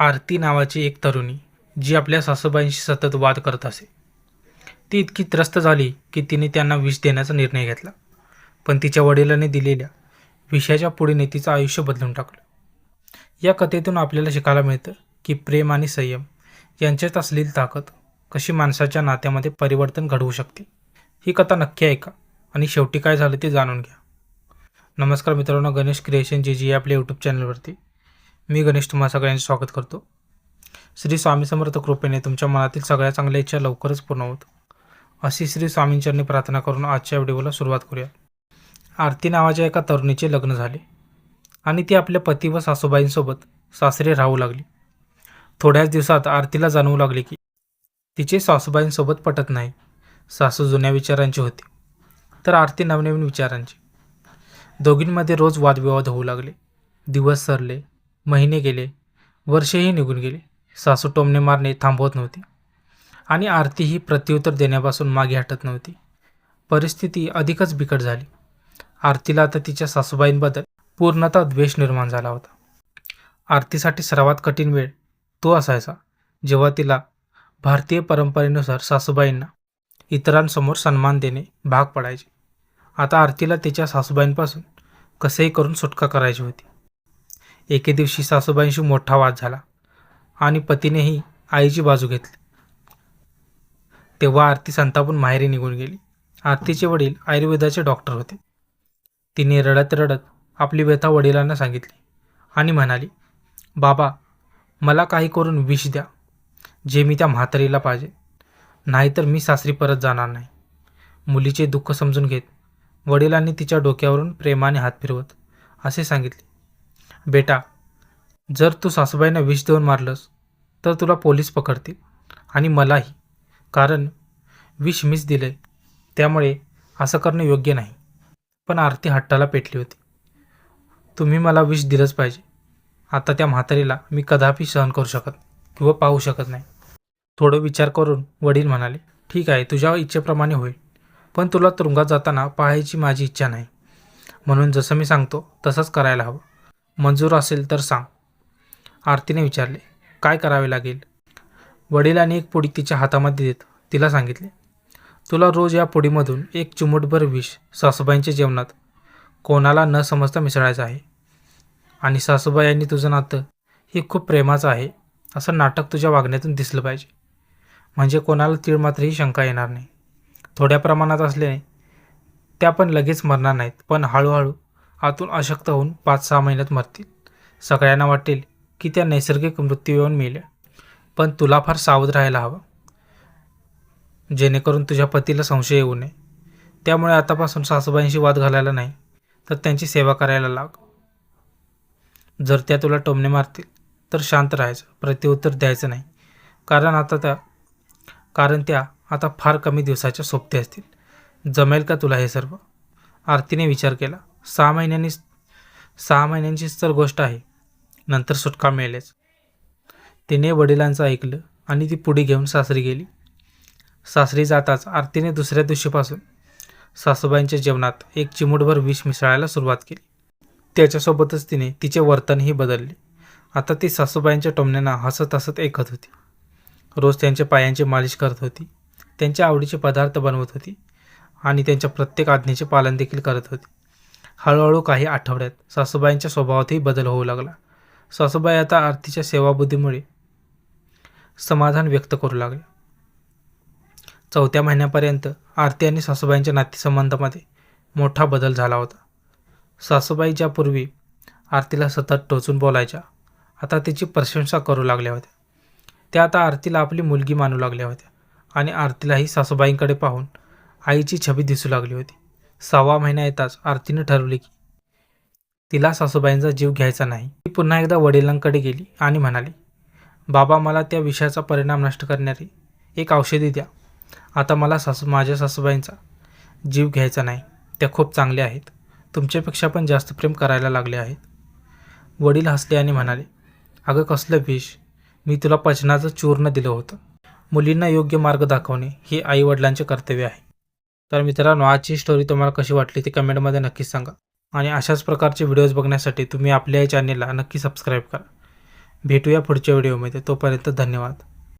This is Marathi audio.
आरती नावाची एक तरुणी जी आपल्या सासूबाईंशी सतत वाद करत असे. ती इतकी त्रस्त झाली की तिने त्यांना विष देण्याचा निर्णय घेतला. पण तिच्या वडिलांनी दिलेल्या विषयाच्या पुढीने तिचं आयुष्य बदलून टाकलं. या कथेतून आपल्याला शिकायला मिळतं की प्रेम आणि संयम यांच्यात असलेली ताकद कशी माणसाच्या नात्यामध्ये परिवर्तन घडवू शकते. ही कथा नक्की ऐका आणि शेवटी काय झालं ते जाणून घ्या. नमस्कार मित्रांनो गणेश क्रिएशन जे जी आपल्या यूट्यूब चॅनलवरती मी गणेश तुम्हा सगळ्यांचे स्वागत करतो. श्री स्वामी समर्थ कृपेने तुमच्या मनातील सगळ्या चांगल्या इच्छा लवकरच पूर्ण होत. अशी श्री स्वामींचरणी प्रार्थना करून आजच्या व्हिडिओला सुरुवात करूया. आरती नावाच्या एका तरुणीचे लग्न झाले आणि ती आपल्या पती व सासूबाईंसोबत सासरे राहू लागली. थोड्याच दिवसात आरतीला जाणवू लागले की तिचे सासूबाईंसोबत पटत नाही. सासू जुन्या विचारांची होती तर आरती नवनवीन विचारांची. दोघींमध्ये रोज वादविवाद होऊ लागले. दिवस सरले महिने गेले वर्षेही निघून गेले. सासू टोमणे मारणे थांबवत नव्हती. आणि आरती ही प्रत्युत्तर देण्यापासून मागे हटत नव्हती. परिस्थिती अधिकच बिकट झाली. आरतीला आता तिच्या सासूबाईंबद्दल पूर्णतः द्वेष निर्माण झाला होता. आरतीसाठी सर्वात कठीण वेळ तो असायचा जेव्हा तिला भारतीय परंपरेनुसार सासूबाईंना इतरांसमोर सन्मान देणे भाग पडायचे. आता आरतीला तिच्या सासूबाईंपासून कसेही करून सुटका करायची होती. एके दिवशी सासूबाईंशी मोठा वाद झाला आणि पतीनेही आईची बाजू घेतली. तेव्हा आरती संतापून माहेरी निघून गेली. आरतीचे वडील आयुर्वेदाचे डॉक्टर होते. तिने रडत रडत आपली व्यथा वडिलांना सांगितली आणि म्हणाली बाबा मला काही करून विष द्या. जे मी त्या म्हातारीला पाहिजे नाहीतर मी सासरी परत जाणार नाही. मुलीचे दुःख समजून घेत वडिलांनी तिच्या डोक्यावरून प्रेमाने हात फिरवत असे सांगितले. बेटा जर तू सासूबाईंना विष देऊन मारलंस तर तुला पोलीस पकडतील आणि मलाही. कारण विष मीच दिले त्यामुळे असं करणं योग्य नाही. पण आरती हट्टाला पेटली होती. तुम्ही मला विष दिलंच पाहिजे. आता त्या म्हातारीला मी कदापि सहन करू शकत किंवा पाहू शकत नाही. थोडं विचार करून वडील म्हणाले ठीक आहे तुझ्या इच्छेप्रमाणे होईल. पण तुला तुरुंगात जाताना पाहायची माझी इच्छा नाही. म्हणून जसं मी सांगतो तसंच करायला हवं. मंजूर असेल तर सांग. आरतीने विचारले काय करावे लागेल? वडिलांनी एक पुडी तिच्या हातामध्ये देत तिला सांगितले तुला रोज या पुडीमधून एक चिमुटभर विष सासूबाईंच्या जेवणात कोणाला न समजता मिसळायचं आहे. आणि सासूबाई यांनी तुझं नातं हे खूप प्रेमाचं आहे असं नाटक तुझ्या वागण्यातून दिसलं पाहिजे. म्हणजे कोणाला तीळ मात्रही शंका येणार नाही. थोड्या प्रमाणात असल्याने त्या पण लगेच मरणार नाहीत पण हळूहळू आतून अशक्त होऊन पाच सहा महिन्यात मरतील. सगळ्यांना वाटेल की त्या नैसर्गिक मृत्यू येऊन मेल्या. पण तुला फार सावध राहायला हवं. जेणेकरून तुझ्या पतीला संशय येऊ नये. त्यामुळे आतापासून सासूबाईंशी वाद घालायला नाही तर त्यांची सेवा करायला लाग. जर त्या तुला टोमणे मारतील तर शांत राहायचं. प्रत्युत्तर द्यायचं नाही. कारण आता त्या कारण त्या आता फार कमी दिवसाच्या सोबते असतील. जमेल का तुला हे सर्व? आरतीने विचार केला. सहा महिन्यांनी सहा महिन्यांचीच तर गोष्ट आहे. नंतर सुटका मिळेलच तिने वडिलांचं ऐकलं आणि ती पुढे घेऊन सासरी गेली. सासरी जाताच आरतीने दुसऱ्या दिवशीपासून सासूबाईंच्या जेवणात एक चिमूटभर विष मिसळायला सुरुवात केली. त्याच्यासोबतच तिने तिचे वर्तनही बदलले. आता ती सासूबाईंच्या टोमण्यांना हसत हसत ऐकत होती. रोज त्यांच्या पायांची मालिश करत होती. त्यांच्या आवडीचे पदार्थ बनवत होती. आणि त्यांच्या प्रत्येक आज्ञेचे पालन देखील करत होते. हळूहळू काही आठवड्यात सासूबाईंच्या स्वभावातही बदल होऊ लागला. सासूबाई आता आरतीच्या सेवाबुद्धीमुळे समाधान व्यक्त करू लागले चौथ्या महिन्यापर्यंत आरती आणि सासूबाईंच्या नातेसंबंधामध्ये मोठा बदल झाला होता. सासूबाई ज्यापूर्वी आरतीला सतत टोचून बोलायच्या आता तिची प्रशंसा करू लागल्या होत्या. त्या आता आरतीला आपली मुलगी मानू लागल्या होत्या आणि आरतीलाही सासूबाईंकडे पाहून आईची छबी दिसू लागली होती. सहावा महिना येताच आरतीनं ठरवले की तिला सासूबाईंचा जीव घ्यायचा नाही. ती पुन्हा एकदा वडिलांकडे गेली आणि म्हणाली बाबा मला त्या विषयाचा परिणाम नष्ट करणारी एक औषधी द्या. आता मला सासू माझ्या सासूबाईंचा जीव घ्यायचा नाही. त्या खूप चांगल्या आहेत. तुमच्यापेक्षा पण जास्त प्रेम करायला लागले आहेत. वडील हसले आणि म्हणाले अगं कसलं विष? मी तुला पचनाचं चूर्ण दिलं होतं. मुलींना योग्य मार्ग दाखवणे हे आईवडिलांचे कर्तव्य आहे. तर मित्रांनो आजची स्टोरी तुम्हाला कशी वाटली ती कमेंटमध्ये नक्कीच सांगा. आणि अशाच प्रकारचे व्हिडिओज बघण्यासाठी तुम्ही आपल्या या चॅनेलला नक्की सबस्क्राईब करा. भेटूया पुढच्या व्हिडिओमध्ये तोपर्यंत धन्यवाद.